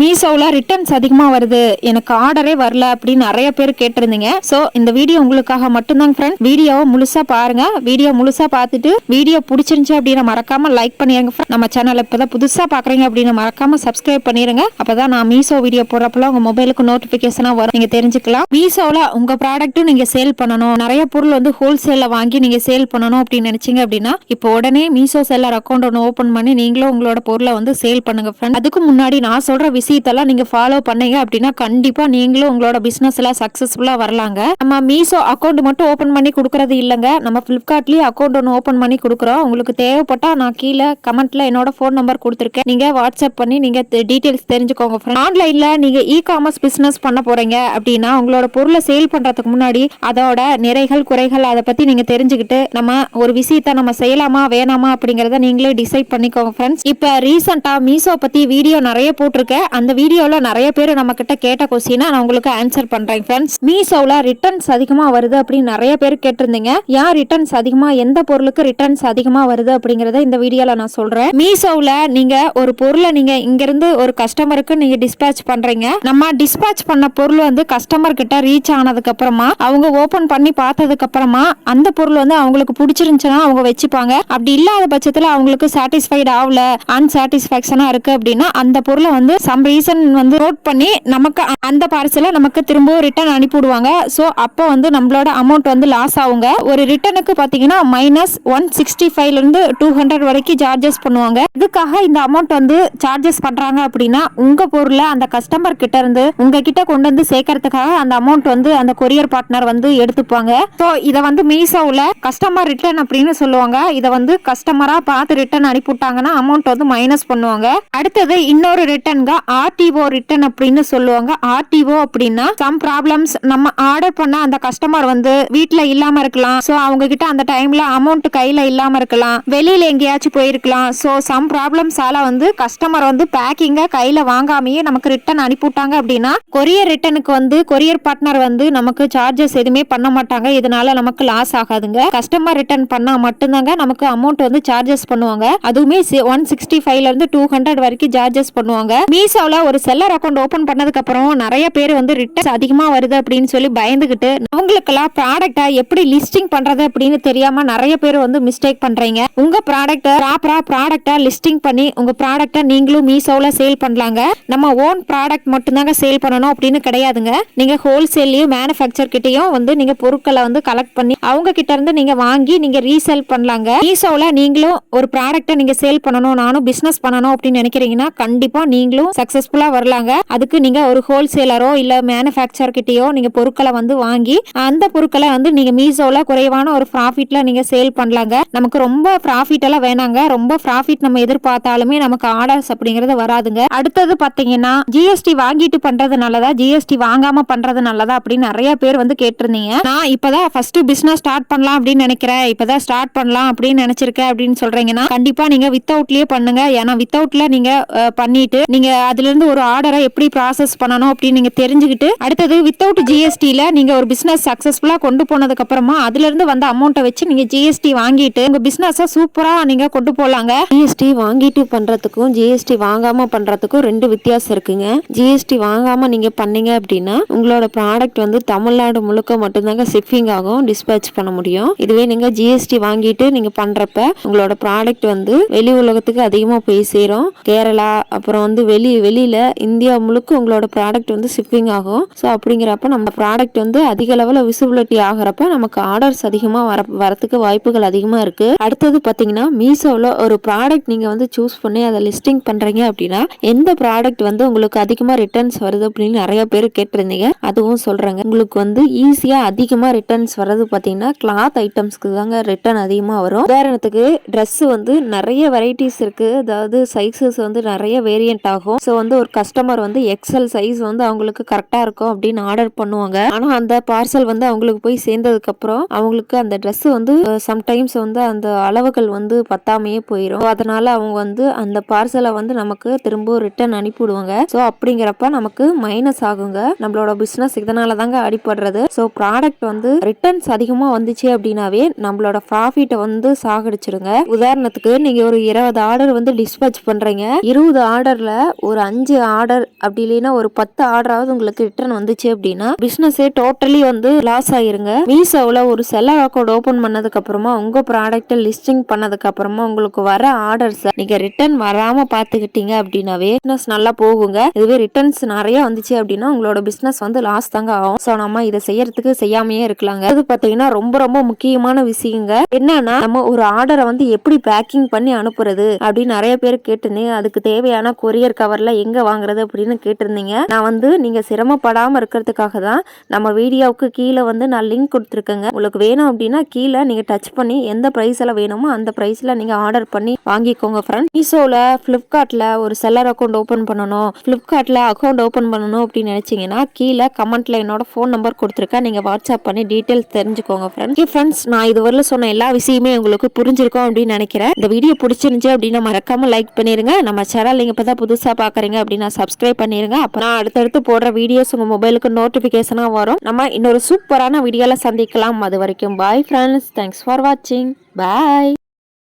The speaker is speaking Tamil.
மீஷோவில் ரிட்டர்ன்ஸ் அதிகமாக வருது. எனக்கு ஆர்டரே வரல அப்படின்னு நிறைய பேர் கேட்டிருந்தீங்க. ஸோ இந்த வீடியோ உங்களுக்காக மட்டும்தாங்க ஃப்ரெண்ட் வீடியோவை முழுசாக பாருங்க. வீடியோ முழுசாக பார்த்துட்டு வீடியோ பிடிச்சிருந்துச்சு அப்படின்னு மறக்காம லைக் பண்ணிடுங்க ஃப்ரெண்ட் நம்ம சேனல் இப்போ தான் புதுசாக பார்க்குறீங்க அப்படின்னு மறக்காம சப்ஸ்கிரைப் பண்ணிடுங்க அப்போ தான் நான் மீஷோ வீடியோ போடுறப்பெல்லாம் உங்கள் மொபைலுக்கு நோட்டிஃபிகேஷனாக வரும். நீங்கள் தெரிஞ்சுக்கலாம். மீஷோவில் உங்கள் ப்ராடக்ட்டும் நீங்கள் சேல் பண்ணணும். நிறைய பொருள் வந்து ஹோல்சேலில் வாங்கி நீங்கள் சேல் பண்ணணும் அப்படின்னு நினச்சிங்க அப்படின்னா இப்போ உடனே மீஷோ செல்லர் அக்கௌண்ட் ஒன்று ஓப்பன் பண்ணி நீங்களும் உங்களோட பொருளை வந்து சேல் பண்ணுங்க ஃப்ரெண்ட் அதுக்கு முன்னாடி நான் சொல்கிற விஷயத்தெல்லாம் நீங்க ஃபாலோ பண்ணீங்க அப்படின்னா கண்டிப்பா நீங்களும் உங்களோட பிசினஸ் எல்லாம் சக்சஸ்ஃபுல்லா வரலாங்க. நம்ம மீஷோ அக்கௌண்ட் மட்டும் ஓபன் பண்ணி கொடுக்கறது இல்லைங்க. நம்ம பிளிப்கார்ட்லயே அக்கௌண்ட் ஒன்று ஓபன் பண்ணி கொடுக்குறோம். உங்களுக்கு தேவைப்பட்டா நான் கீழே கமெண்ட்ல என்னோட ஃபோன் நம்பர் கொடுத்துருக்கேன். நீங்க வாட்ஸ்அப் பண்ணி நீங்க டீடைல்ஸ் தெரிஞ்சுக்கோங்க friend. ஆன்லைன்ல நீங்க இ காமர்ஸ் பிசினஸ் பண்ண போறீங்க அப்படின்னா உங்களோட பொருளை சேல் பண்றதுக்கு முன்னாடி அதோட நிறைகள் குறைகள் அதை பத்தி நீங்க தெரிஞ்சுக்கிட்டு நம்ம ஒரு விஷயத்த நம்ம செய்யலாமா வேணாமா அப்படிங்கறத நீங்களே டிசைட் பண்ணிக்கோங்க ஃப்ரெண்ட்ஸ் இப்போ ரீசெண்டாக மீஷோ பத்தி வீடியோ நிறைய போட்டிருக்கேன். அந்த வீடியோவில் நிறைய பேர் நம்மக்கிட்ட கேட்ட கொஸ்டினா நான் உங்களுக்கு ஆன்சர் பண்ணுறேன் ஃப்ரெண்ட்ஸ் மீஷோவில் ரிட்டர்ன்ஸ் அதிகமாக வருது அப்படின்னு நிறைய பேர் கேட்டிருந்தீங்க. ஏன் ரிட்டர்ன்ஸ் அதிகமாக எந்த பொருளுக்கு ரிட்டர்ன்ஸ் அதிகமாக வருது அப்படிங்கிறத இந்த வீடியோவில் நான் சொல்கிறேன் மீஷோவில் நீங்கள் ஒரு பொருளை நீங்கள் இங்கேருந்து ஒரு கஸ்டமருக்கு நீங்கள் டிஸ்பேச் பண்ணுறீங்க நம்ம டிஸ்பேச் பண்ண பொருள் வந்து கஸ்டமர் கிட்ட ரீச் ஆனதுக்கு அப்புறமா அவங்க ஓப்பன் பண்ணி பார்த்ததுக்கு அப்புறமா அந்த பொருள் வந்து அவங்களுக்கு பிடிச்சிருந்துச்சுன்னா அவங்க வச்சுப்பாங்க. அப்படி இல்லாத பட்சத்தில் அவங்களுக்கு சாட்டிஸ்ஃபைட் ஆகல அன்சாட்டிஸ்ஃபேக்ஷனாக இருக்குது அப்படின்னா அந்த பொருளை வந்து சம் ரீசன் வந்து நோட் பண்ணி நமக்கு அந்த பார்சலை நமக்கு திரும்பவும் ரிட்டர்ன் அனுப்பிவிடுவாங்க. ஸோ அப்போ வந்து நம்மளோட அமௌண்ட் வந்து லாஸ் ஆகுங்க. ஒரு ரிட்டனுக்கு பார்த்தீங்கன்னா மைனஸ் ஒன் சிக்ஸ்டி ஃபைவ்லேருந்து டூ ஹண்ட்ரட் வரைக்கும் சார்ஜஸ் பண்ணுவாங்க. இதுக்காக இந்த அமௌண்ட் வந்து சார்ஜஸ் பண்ணுறாங்க அப்படின்னா உங்கள் பொருளை அந்த கஸ்டமர் கிட்ட இருந்து உங்ககிட்ட கொண்டு வந்து சேர்க்கறதுக்காக அந்த அமௌண்ட் வந்து அந்த கொரியர் பார்ட்னர் வந்து எடுத்துப்பாங்க. ஸோ இதை வந்து மீசோவில் கஸ்டமர் ரிட்டர்ன் அப்படின்னு சொல்லுவாங்க. இதை வந்து கஸ்டமராக பார்த்து ரிட்டர்ன் அனுப்பிவிட்டாங்கன்னா அமௌண்ட் வந்து மைனஸ் பண்ணுவாங்க. அடுத்தது இன்னொரு ரிட்டன்க ஆர்டிஓ ரிட்டர்ன் அப்படின்னு சொல்லுவாங்க. ஆர்டிஓ அப்படின்னா சம் ப்ராப்ளம்ஸ் நம்ம ஆர்டர் பண்ண அந்த கஸ்டமர் வந்து வீட்டில் இல்லாம இருக்கலாம். ஸோ அவங்க கிட்ட அந்த டைம்ல அமௌண்ட் கையில இல்லாம இருக்கலாம். வெளியில எங்கேயாச்சும் போயிருக்கலாம். ஸோ சம் ப்ராப்ளம்ஸால வந்து கஸ்டமர் வந்து பேக்கிங்க கையில வாங்காமையே நமக்கு ரிட்டன் அனுப்பிவிட்டாங்க அப்படின்னா கொரியர் ரிட்டனுக்கு வந்து கொரியர் பார்ட்னர் வந்து நமக்கு சார்ஜஸ் எதுவுமே பண்ண மாட்டாங்க. இதனால நமக்கு லாஸ் ஆகாதுங்க. கஸ்டமர் ரிட்டர்ன் பண்ணா மட்டும்தாங்க நமக்கு அமௌண்ட் வந்து சார்ஜஸ் பண்ணுவாங்க. அதுவுமே ஒன் சிக்ஸ்டி ஃபைவ்ல இருந்து டூ ஹண்ட்ரட் வரைக்கும் சார்ஜஸ் பண்ணுவாங்க. இந்தியாவில் ஒரு செல்லர் அக்கௌண்ட் ஓப்பன் பண்ணதுக்கப்புறம் நிறைய பேர் வந்து ரிட்டர்ன்ஸ் அதிகமா வருது அப்படின்னு சொல்லி பயந்துகிட்டு அவங்களுக்கெல்லாம் ப்ராடக்டை எப்படி லிஸ்டிங் பண்றது அப்படின்னு தெரியாம நிறைய பேர் வந்து மிஸ்டேக் பண்றீங்க. உங்க ப்ராடக்ட்டை ப்ராப்பராக ப்ராடக்டை லிஸ்டிங் பண்ணி உங்கள் ப்ராடக்ட்டை நீங்களும் மீசோவில் சேல் பண்ணலாங்க. நம்ம ஓன் ப்ராடக்ட் மட்டும்தாங்க சேல் பண்ணணும் அப்படின்னு கிடையாதுங்க. நீங்கள் ஹோல்சேல்லையும் மேனுஃபேக்சர் கிட்டேயும் வந்து நீங்கள் பொருட்களை வந்து கலெக்ட் பண்ணி அவங்க கிட்ட இருந்து நீங்கள் வாங்கி நீங்கள் ரீசேல் பண்ணலாங்க. மீசோவில் நீங்களும் ஒரு ப்ராடக்ட்டை நீங்கள் சேல் பண்ணணும் நானும் பிஸ்னஸ் பண்ணணும் அப்படின்னு நினைக்கிறீங்கன்னா கண்டிப்பாக நீங்களும் சக்ஸஸ்ஃபுல்லாக வரலாங்க. அதுக்கு நீங்கள் ஒரு ஹோல்சேலரோ இல்லை மேனுஃபேக்சர் நீங்கள் பொருட்களை வந்து வாங்கி அந்த பொருட்களை வந்து நீங்கள் மீசோவில் குறைவான ஒரு ப்ராஃபிட்டில் நீங்கள் சேல் பண்ணலாங்க. நமக்கு ரொம்ப ப்ராஃபிட் எல்லாம் வேணாங்க. ரொம்ப ப்ராஃபிட் நம்ம எதிர்பார்த்தாலுமே நமக்கு ஆர்டர்ஸ் அப்படிங்கிறது வராதுங்க. அடுத்தது பார்த்தீங்கன்னா ஜிஎஸ்டி வாங்கிட்டு பண்ணுறது நல்லதா? ஜிஎஸ்டி வாங்காம பண்ணுறது நல்லதா? அப்படின்னு நிறைய பேர் வந்து கேட்டிருந்தீங்க. நான் இப்போதான் ஃபர்ஸ்ட் பிஸ்னஸ் ஸ்டார்ட் பண்ணலாம் அப்படின்னு நினைக்கிறேன். இப்பதான் ஸ்டார்ட் பண்ணலாம் அப்படின்னு நினைச்சிருக்கேன் அப்படின்னு சொல்றீங்கன்னா கண்டிப்பா நீங்க வித்தவுட்லயே பண்ணுங்க. ஏன்னா வித்தவுட்ல நீங்க பண்ணிட்டு நீங்க அதுல அதுலேருந்து ஒரு ஆர்டரை எப்படி ப்ராசஸ் பண்ணணும் அப்படின்னு நீங்க தெரிஞ்சுக்கிட்டு அடுத்தது வித்தவுட் ஜிஎஸ்டியில் நீங்கள் ஒரு பிஸ்னஸ் சக்ஸஸ்ஃபுல்லாக கொண்டு போனதுக்கு அப்புறமா வந்த அமௌண்ட்டை வச்சு நீங்கள் ஜிஎஸ்டி வாங்கிட்டு உங்கள் பிஸ்னஸை சூப்பராக நீங்கள் கொண்டு போகலாங்க ஜிஎஸ்டி வாங்கிட்டு பண்ணுறதுக்கும் ஜிஎஸ்டி வாங்காமல் பண்ணுறதுக்கும் ரெண்டு வித்தியாசம் இருக்குங்க. ஜிஎஸ்டி வாங்காமல் நீங்கள் பண்ணீங்க அப்படின்னா உங்களோட ப்ராடக்ட் வந்து தமிழ்நாடு முழுக்க மட்டும்தாங்க ஷிப்பிங் ஆகும் டிஸ்பேச் பண்ண முடியும். இதுவே நீங்கள் ஜிஎஸ்டி வாங்கிட்டு நீங்கள் பண்ணுறப்ப உங்களோட ப்ராடக்ட் வந்து வெளி உலகத்துக்கு அதிகமாக போய் சேரும். கேரளா அப்புறம் வந்து வெளி வெளியில இந்தியா முழுக்க உங்களோட ப்ராடக்ட் வந்து ஷிப்பிங் ஆகும். ஸோ அப்படிங்கிறப்ப நம்ம ப்ராடக்ட் வந்து அதிக லெவலில் விசிபிலிட்டி ஆகிறப்ப நமக்கு ஆர்டர்ஸ் அதிகமாக வர வரத்துக்கு வாய்ப்புகள் அதிகமாக இருக்கு. அடுத்தது பார்த்தீங்கன்னா மீஷோவில் ஒரு ப்ராடக்ட் நீங்கள் வந்து சூஸ் பண்ணி அதை லிஸ்டிங் பண்ணுறீங்க அப்படின்னா எந்த ப்ராடக்ட் வந்து உங்களுக்கு அதிகமாக ரிட்டர்ன்ஸ் வருது அப்படின்னு நிறைய பேர் கேட்டிருந்தீங்க. அதுவும் சொல்கிறேங்க உங்களுக்கு வந்து ஈஸியாக அதிகமாக ரிட்டர்ன்ஸ் வர்றது பார்த்தீங்கன்னா கிளாத் ஐட்டம்ஸ்க்கு தாங்க ரிட்டர்ன் அதிகமாக வரும். உதாரணத்துக்கு ட்ரெஸ்ஸு வந்து நிறைய வெரைட்டிஸ் இருக்குது அதாவது சைஸஸ் வந்து நிறைய வேரியன்ட் ஆகும். ஸோ வந்து ஒரு கஸ்டமர் வந்து எக்ஸல் சைஸ் வந்து அவங்களுக்கு கரெக்டாக இருக்கும் அப்படின்னு ஆர்டர் பண்ணுவாங்க. ஆனால் அந்த பார்சல் வந்து அவங்களுக்கு போய் சேர்ந்ததுக்கப்புறம் அவங்களுக்கு அந்த ட்ரெஸ் வந்து சம்டைம்ஸ் வந்து அந்த அளவுகள் வந்து பத்தாமையே போயிடும் அதனால அவங்க வந்து அந்த பார்சலை வந்து நமக்கு திரும்ப ரிட்டர்ன் அனுப்பிவிடுவாங்க. ஸோ அப்படிங்கிறப்ப நமக்கு மைனஸ் ஆகுங்க. நம்மளோட பிஸ்னஸ் இதனால தாங்க அடிபடுறது. ஸோ ப்ராடக்ட் வந்து ரிட்டர்ன்ஸ் அதிகமாக வந்துச்சு அப்படின்னாவே நம்மளோட ப்ராஃபிட்டை வந்து சாகடிச்சிருங்க. உதாரணத்துக்கு நீங்கள் ஒரு இருபது ஆர்டர் வந்து டிஸ்பேச் பண்ணுறீங்க இருபது ஆர்டரில் ஒரு அஞ்சு ஆர்டர் அப்படி இல்லைன்னா ஒரு பத்து ஆர்டராவது உங்களுக்கு ரிட்டர்ன் வந்துச்சு அப்படின்னா பிஸ்னஸே டோட்டலி வந்து லாஸ் ஆயிருங்க. மீஷோவில் ஒரு செல்லர் அக்கௌண்ட் ஓப்பன் பண்ணதுக்கு அப்புறமா உங்க ப்ராடக்ட்டை லிஸ்டிங் பண்ணதுக்கு அப்புறமா உங்களுக்கு வர ஆர்டர்ஸ் நீங்க ரிட்டர்ன் வராம பாத்துக்கிட்டீங்க அப்படின்னாவே பிஸ்னஸ் நல்லா போகுங்க. இதுவே ரிட்டர்ன்ஸ் நிறைய வந்துச்சு அப்படின்னா உங்களோட பிஸ்னஸ் வந்து லாஸ் தாங்க ஆகும். ஸோ நம்ம இதை செய்யறதுக்கு செய்யாமையே இருக்கலாங்க. அது பாத்தீங்கன்னா ரொம்ப ரொம்ப முக்கியமான விஷயங்க. என்னன்னா நம்ம ஒரு ஆர்டரை வந்து எப்படி பேக்கிங் பண்ணி அனுப்புறது அப்படின்னு நிறைய பேர் கேட்டுன்னு அதுக்கு தேவையான கொரியர் கவர்ல எங்கே வாங்குறது அப்படின்னு கேட்டிருந்தீங்க. நான் வந்து நீங்கள் சிரமப்படாமல் இருக்கிறதுக்காக தான் நம்ம வீடியோவுக்கு கீழே வந்து நான் லிங்க் கொடுத்துருக்கேங்க. உங்களுக்கு வேணும் அப்படின்னா கீழே நீங்கள் டச் பண்ணி எந்த ப்ரைஸில் வேணுமோ அந்த ப்ரைஸில் நீங்கள் ஆர்டர் பண்ணி வாங்கிக்கோங்க ஃப்ரெண்ட் மீஷோவில் ஃப்ளிப்கார்ட்டில் ஒரு செல்லர் அக்கௌண்ட் ஓப்பன் பண்ணணும். ஃப்ளிப்கார்ட்டில் அக்கௌண்ட் ஓப்பன் பண்ணணும் அப்படின்னு நினைச்சீங்கன்னா கீழே கமெண்ட்டில் என்னோட ஃபோன் நம்பர் கொடுத்துருக்கேன். நீங்கள் வாட்ஸ்அப் பண்ணி டீட்டெயில்ஸ் தெரிஞ்சுக்கோங்க ஃப்ரெண்ட் ஃப்ரெண்ட்ஸ் நான் இதுவரையில் சொன்ன எல்லா விஷயமே உங்களுக்கு புரிஞ்சிருக்கும் அப்படின்னு நினைக்கிறேன். இந்த வீடியோ பிடிச்சிருந்துச்சு அப்படின்னா மறக்காமல் லைக் பண்ணிடுங்க நம்ம சேனல் பார்த்து புதுசாக பார்க்குறேன் பாக்குறீங்க அப்படின்னா சப்ஸ்கிரைப் பண்ணிருங்க. அப்ப நான் அடுத்தடுத்து போடுற வீடியோஸ் உங்க மொபைலுக்கு நோட்டிபிகேஷனா வரும். நம்ம இன்னொரு சூப்பரான வீடியோல சந்திக்கலாம். அது வரைக்கும் பாய் ஃப்ரெண்ட்ஸ் தேங்க்ஸ் ஃபார் வாட்சிங் பாய்